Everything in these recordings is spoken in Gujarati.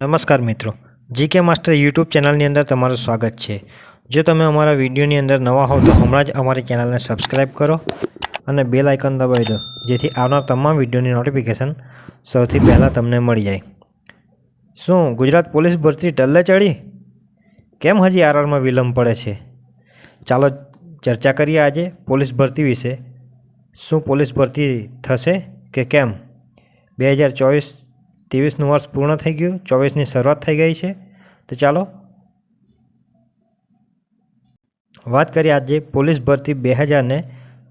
નમસ્કાર મિત્રો. જીકે માસ્ટર યુટ્યુબ ચેનલની અંદર તમારું સ્વાગત છે. જો તમે અમારા વિડીયોની અંદર નવા હોવ તો હમણાં જ અમારી ચેનલને સબસ્ક્રાઈબ કરો અને બેલ આઇકન દબાવી દો, જેથી આવનાર તમામ વિડીયોની નોટિફિકેશન સૌથી પહેલાં તમને મળી જાય. શું ગુજરાત પોલીસ ભરતી ટલ્લે ચડી? કેમ હજી આરઆરમાં વિલંબ પડે છે? ચાલો ચર્ચા કરીએ આજે પોલીસ ભરતી વિશે. શું પોલીસ ભરતી થશે કે કેમ? બે હજાર ચોવીસ ત્રેવીસનું વર્ષ પૂર્ણ થઈ ગયું, ચોવીસની શરૂઆત થઈ ગઈ છે. તો ચાલો વાત કરીએ આજે પોલીસ ભરતી બે હજારને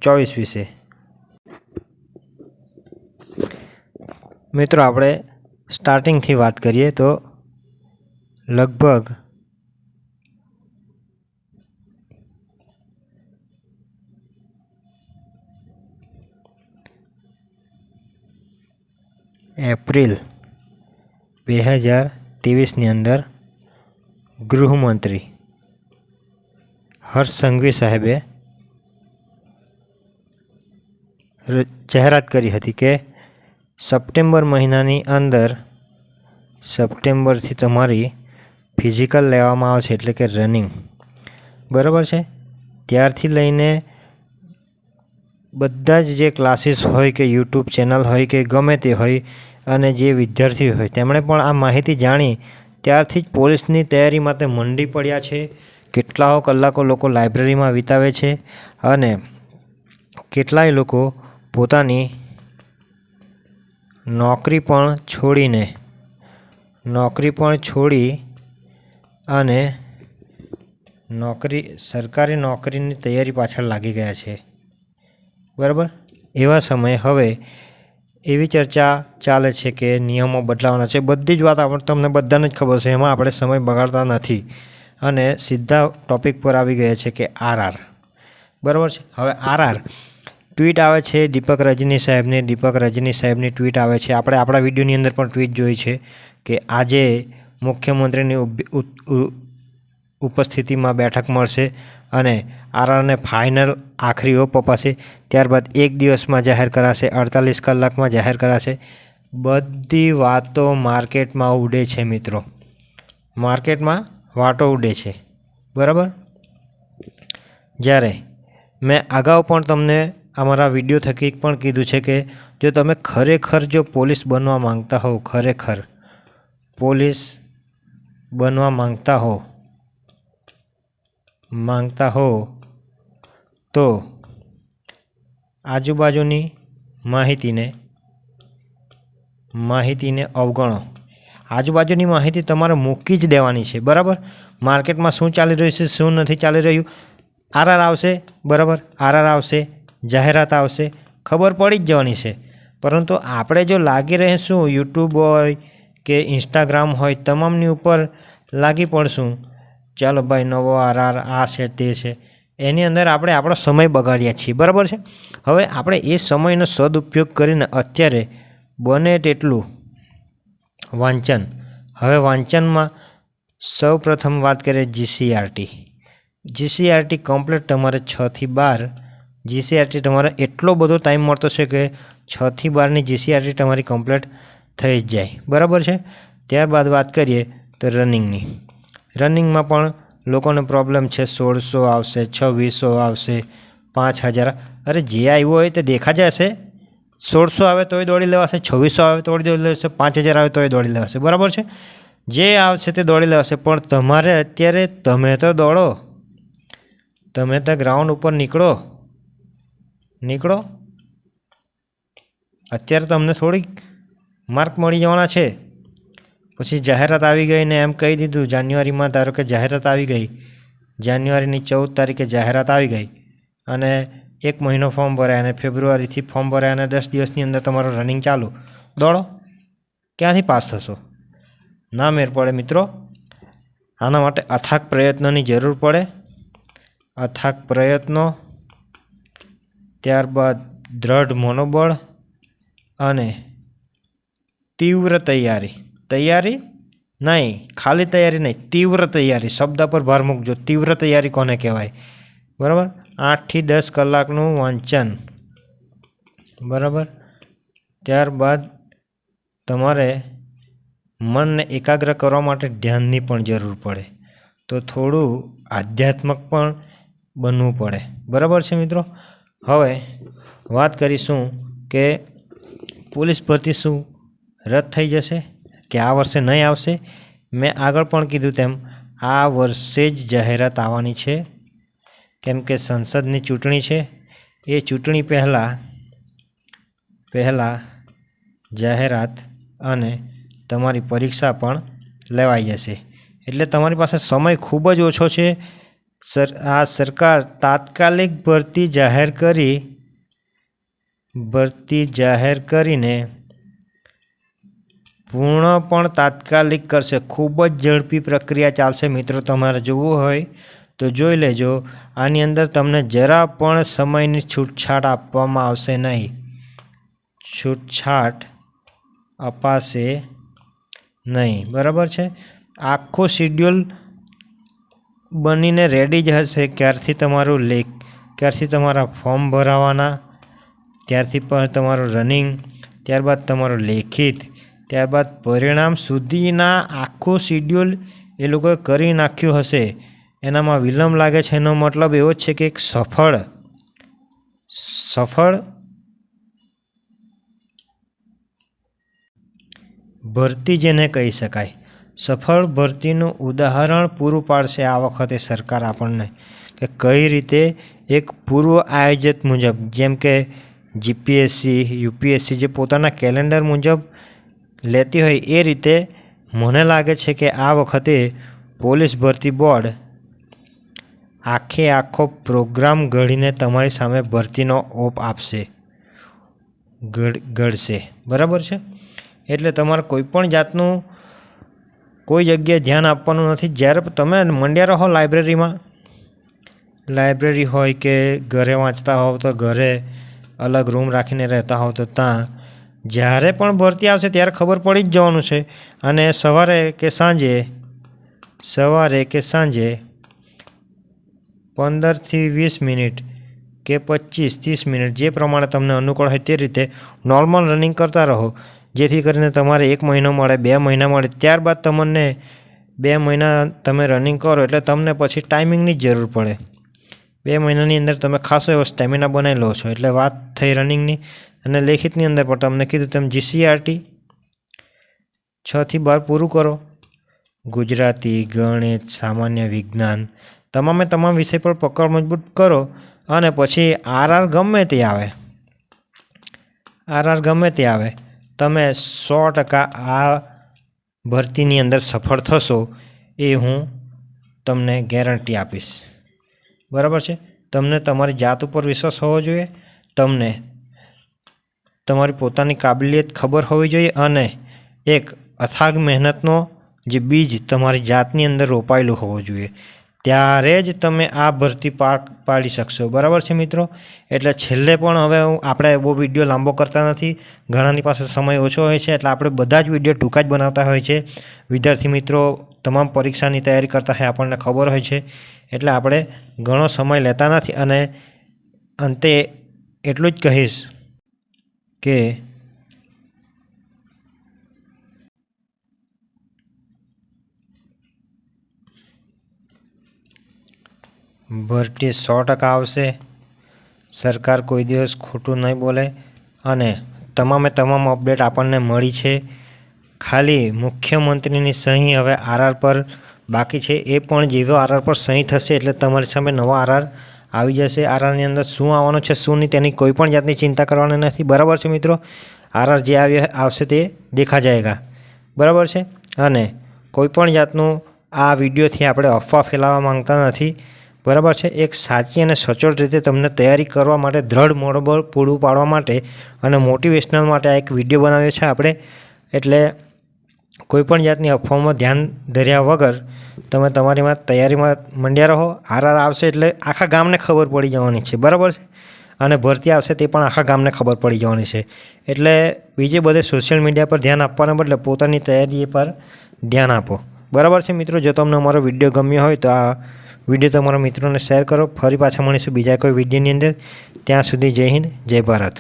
ચોવીસ વિશે. મિત્રો, આપણે સ્ટાર્ટિંગથી વાત કરીએ તો લગભગ એપ્રિલ બે હજાર ત્રેવીસની અંદર ગૃહમંત્રી હર્ષ સંઘવી સાહેબે જાહેરાત કરી હતી કે સપ્ટેમ્બર મહિનાની અંદર સપ્ટેમ્બરથી તમારી ફિઝિકલ લેવામાં આવશે, એટલે કે રનિંગ. બરાબર છે? ત્યારથી લઈને બધા જ જે ક્લાસીસ હોય કે યુટ્યુબ ચેનલ હોય કે ગમે તે હોય અને જે વિદ્યાર્થી હોય, તેમણે પણ આ માહિતી જાણી. ત્યારથી જ પોલીસની તૈયારી માટે મંડી પડ્યા છે. કેટલાઓ કલાકો લોકો લાઇબ્રેરીમાં વિતાવે છે અને કેટલાય લોકો પોતાની નોકરી પણ છોડીને, નોકરી પણ છોડી અને નોકરી, સરકારી નોકરીની તૈયારી પાછળ લાગી ગયા છે. બરાબર? એવા સમયે હવે એવી ચર્ચા ચાલે છે કે નિયમો બદલાવાના છે. બધી જ વાત આપણે તમને બધાને જ ખબર છે, એમાં આપણે સમય બગાડતા નથી. અને સીધા ટોપિક પર આવી ગયા છે કે આરઆર બરાબર છે? હવે આરઆર ટ્વીટ આવે છે દીપક રજની સાહેબની, દીપક રજની સાહેબની ટ્વીટ આવે છે. આપણે આપણા વિડીયોની અંદર પણ ટ્વીટ જોઈ છે કે આજે મુખ્યમંત્રીની ઉપસ્થિતિમાં બેઠક મળશે. અને આરઆરને ફાઇનલ આખરી ઓપ અપાશે. ત્યારબાદ એક દિવસમાં જાહેર કરાશે, અડતાલીસ કલાકમાં જાહેર કરાશે. બધી વાતો માર્કેટમાં ઉડે છે મિત્રો. માર્કેટમાં વાતો ઉડે છે. બરાબર? જ્યારે મેં અગાઉ પણ તમને અમારા વીડિયો થકી પણ કીધું છે કે જો તમે ખરેખર જો પોલીસ બનવા માંગતા હોવ, ખરેખર પોલીસ બનવા માંગતા હો માંગતા હો, તો આજુબાજુની માહિતીને માહિતીને અવગણો. આજુબાજુની માહિતી તમારે મૂકી જ દેવાની છે, બરાબર? માર્કેટમાં શું ચાલી રહ્યું છે, શું નથી ચાલી રહ્યું? આરઆર આવશે, બરાબર? આરઆર આવશે, જાહેરાત આવશે, ખબર પડી જ જવાની છે. પરંતુ આપણે જો લાગી રહીશું, યુટ્યુબ હોય કે ઇન્સ્ટાગ્રામ હોય, તમામની ઉપર લાગી પડશું ચાલો ભાઈ નવો આરઆર આ છે તે છે. એની અંદર આપણે આપણો સમય બગાડ્યા છીએ. બરાબર છે? હવે આપણે એ સમયનો સદુપયોગ કરીને અત્યારે બને તેટલું વાંચન. હવે વાંચનમાં સૌ પ્રથમ વાત કરીએ જીસીઆરટી જીસીઆરટી કમ્પ્લીટ તમારે છથી બાર. જીસીઆરટી તમારે એટલો બધો ટાઈમ મળતો છે કે છથી બારની જીસીઆરટી તમારી કમ્પ્લીટ થઈ જ જાય. બરાબર છે? ત્યારબાદ વાત કરીએ તો રનિંગની રનિંગમાં પણ લોકોને પ્રોબ્લેમ છે, સોળસો આવશે, છવ્વીસો આવશે, પાંચ હજાર. અરે જે આવ્યો હોય તે દેખા જશે સોળસો આવે તોય દોડી લેવાશે, છવ્વીસો આવે તો દોડી લેવાશે, પાંચ હજાર આવે તોય દોડી લેવાશે. બરાબર છે? જે આવશે તે દોડી લેવાશે. પણ તમારે અત્યારે તમે તો દોડો. તમે તો ગ્રાઉન્ડ ઉપર નીકળો. નીકળો. અત્યારે તમને થોડીક માર્ક મળી જવાના છે. પછી જાહેરાત આવી ગઈ ને એમ કહી દીધું, જાન્યુઆરીમાં ધારો કે જાહેરાત આવી ગઈ. જાન્યુઆરીની ચૌદ તારીખે જાહેરાત આવી ગઈ અને એક મહિનો ફોર્મ ભરાય અને ફેબ્રુઆરીથી ફોર્મ ભરાય અને દસ દિવસની અંદર તમારું રનિંગ ચાલુ. દોડો. ક્યાંથી પાસ થશો? ના મેર પડે મિત્રો. આના માટે અથાક પ્રયત્નોની જરૂર પડે. અથાક પ્રયત્નો, ત્યારબાદ દ્રઢ મનોબળ અને તીવ્ર તૈયારી. તૈયારી? નહીં, ખાલી તૈયારી નહીં, તીવ્ર તૈયારી. શબ્દ પર ભાર મૂકજો. તીવ્ર તૈયારી કોને કહેવાય? બરાબર? આઠથી દસ કલાકનું વાંચન. બરાબર? ત્યારબાદ તમારે મનને એકાગ્ર કરવા માટે ધ્યાનની પણ જરૂર પડે. તો થોડું આધ્યાત્મક પણ બનવું પડે. બરાબર છે મિત્રો? હવે વાત કરીશું કે પોલીસ ભરતી શું રદ થઈ જશે? કે આ વર્ષે નહીં આવશે? મેં આગળ પણ કીધું તેમ, આ વર્ષે જ જાહેરાત આવવાની છે. કેમ કે સંસદની ચૂંટણી છે. એ ચૂંટણી પહેલાં પહેલાં જાહેરાત અને તમારી પરીક્ષા પણ લેવાઈ જશે. એટલે તમારી પાસે સમય ખૂબ જ ઓછો છે. સર આ સરકાર તાત્કાલિક ભરતી જાહેર કરી ભરતી જાહેર કરીને પૂર્ણ પણ તાત્કાલિક કરશે. ખૂબ જ ઝડપી પ્રક્રિયા ચાલશે. મિત્રો, તમારે જોવું હોય તો જોઈ લેજો. આની અંદર તમને જરા પણ સમયની છૂટછાટ આપવામાં આવશે નહીં. છૂટછાટ અપાશે નહીં. બરાબર છે? આખો શિડ્યુલ બનીને રેડી જ હશે. ક્યારથી તમારું લેખ, ક્યારથી તમારા ફોર્મ ભરાવાના, ત્યારથી પણ તમારું રનિંગ, ત્યારબાદ તમારું લેખિત ત્યારબાદ પરિણામ સુધીના આખું શિડ્યુલ એ લોકોએ કરી નાખ્યું હશે. એનામાં વિલંબ લાગે છે એનો મતલબ એવો જ છે કે એક સફળ સફળ ભરતી જેને કહી શકાય. સફળ ભરતીનું ઉદાહરણ પૂરું પાડશે આ વખતે સરકાર આપણને કે કઈ રીતે એક પૂર્વ આયોજિત મુજબ, જેમ કે જીપીએસસી યુપીએસસી જે પોતાના કેલેન્ડર મુજબ લેતી હોય એ રીતે મને લાગે છે કે આ વખતે પોલીસ ભરતી બોર્ડ આખે આખો પ્રોગ્રામ ઘડીને તમારી સામે ભરતીનો ઓપ આપશે. ઘડશે. બરાબર છે? એટલે તમારે કોઈ પણ જાતનું કોઈ જગ્યાએ ધ્યાન આપવાનું નથી. જ્યારે તમે મંડ્યા રહો લાઇબ્રેરીમાં, લાઇબ્રેરી હોય કે ઘરે વાંચતા હોવ તો ઘરે અલગ રૂમ રાખીને રહેતા હોવ તો ત્યાં જ્યારે પણ ભરતી આવશે ત્યારે ખબર પડી જ જવાનું છે. અને સવારે કે સાંજે, સવારે કે સાંજે પંદરથી વીસ મિનિટ કે પચીસ ત્રીસ મિનિટ જે પ્રમાણે તમને અનુકૂળ હોય તે રીતે નોર્મલ રનિંગ કરતા રહો. જેથી કરીને તમારે એક મહિનો મળે, બે મહિના મળે, ત્યારબાદ તમને બે મહિના તમે રનિંગ કરો એટલે તમને પછી ટાઈમિંગની જ જરૂર પડે. બે મહિનાની અંદર તમે ખાસો એવો સ્ટેમિના બનાવી લો છો. એટલે વાત થઈ રનિંગની અને લેખિતની અંદર પણ તમને કીધું તેમ જીસીઆરટી છથી બાર પૂરું કરો. ગુજરાતી, ગણિત, સામાન્ય વિજ્ઞાન તમામે તમામ વિષય પર પકડ મજબૂત કરો અને પછી આરઆર ગમે તે આવે. આરઆર ગમે તે આવે. તમે સો ટકા આ ભરતીની અંદર સફળ થશો એ હું તમને ગેરંટી આપીશ. બરાબર છે? તમને તમારી જાત ઉપર વિશ્વાસ હોવો જોઈએ. તમને તમારી પોતાની કાબિલિયત ખબર હોવી જોઈએ અને એક અથાગ મહેનતનો જે બીજ તમારી જાતની અંદર રોપાયેલું હોવું જોઈએ. ત્યારે જ તમે આ ભરતી પાર પાડી શકશો. બરાબર છે મિત્રો? એટલે છેલ્લે પણ હવે હું આપણે બહુ વીડિયો લાંબો કરતા નથી. ઘણાની પાસે સમય ઓછો હોય છે, એટલે આપણે બધા જ વીડિયો ટૂંકા જ બનાવતા હોય છે. વિદ્યાર્થી મિત્રો, તમામ પરીક્ષાની તૈયારી કરતા હોય આપણને ખબર હોય છે. એટલે આપણે ઘણો સમય લેતા નથી અને અંતે એટલું જ કહીશ. કે ભરતી સો ટકા આવશે, સરકાર કોઈ દિવસ ખોટું નહીં બોલે અને તમામે તમામ અપડેટ આપણને મળી છે. ખાલી મુખ્યમંત્રીની સહી હવે આરઆર પર બાકી છે. એ પણ જેવો આરઆર પર સહી થશે એટલે તમારી સામે નવો આરઆર આવી જશે. આરઆરની અંદર શું આવવાનું છે, શું નહીં તેની કોઈ પણ જાતની ચિંતા કરવાની નથી. બરાબર છે મિત્રો? આરઆર જે આવી આવશે તે દેખા જાયગા. બરાબર છે? અને કોઈ પણ જાતનું આ વિડીયોથી આપણે અફવા ફેલાવવા માંગતા નથી. બરાબર છે? એક સાચી અને સચોટ રીતે તમને તૈયારી કરવા માટે દ્રઢ મનોબળ પૂરું પાડવા માટે અને મોટિવેશનલ માટે આ એક વીડિયો બનાવ્યો છે આપણે. એટલે કોઈપણ જાતની અફવાઓમાં ધ્યાન ધર્યા વગર તમે તમારીમાં તૈયારીમાં મંડ્યા રહો. આરઆર આવશે એટલે આખા ગામને ખબર પડી જવાની છે. બરાબર છે? અને ભરતી આવશે તે પણ આખા ગામને ખબર પડી જવાની છે. એટલે બીજે બધે સોશિયલ મીડિયા પર ધ્યાન આપવાના બદલે પોતાની તૈયારી પર ધ્યાન આપો. બરાબર છે મિત્રો? જો તમને અમારો વીડિયો ગમ્યો હોય તો આ વીડિયો તમારા મિત્રોને શેર કરો. ફરી પાછા મળીશું બીજા કોઈ વિડીયોની અંદર. ત્યાં સુધી જય હિન્દ, જય ભારત.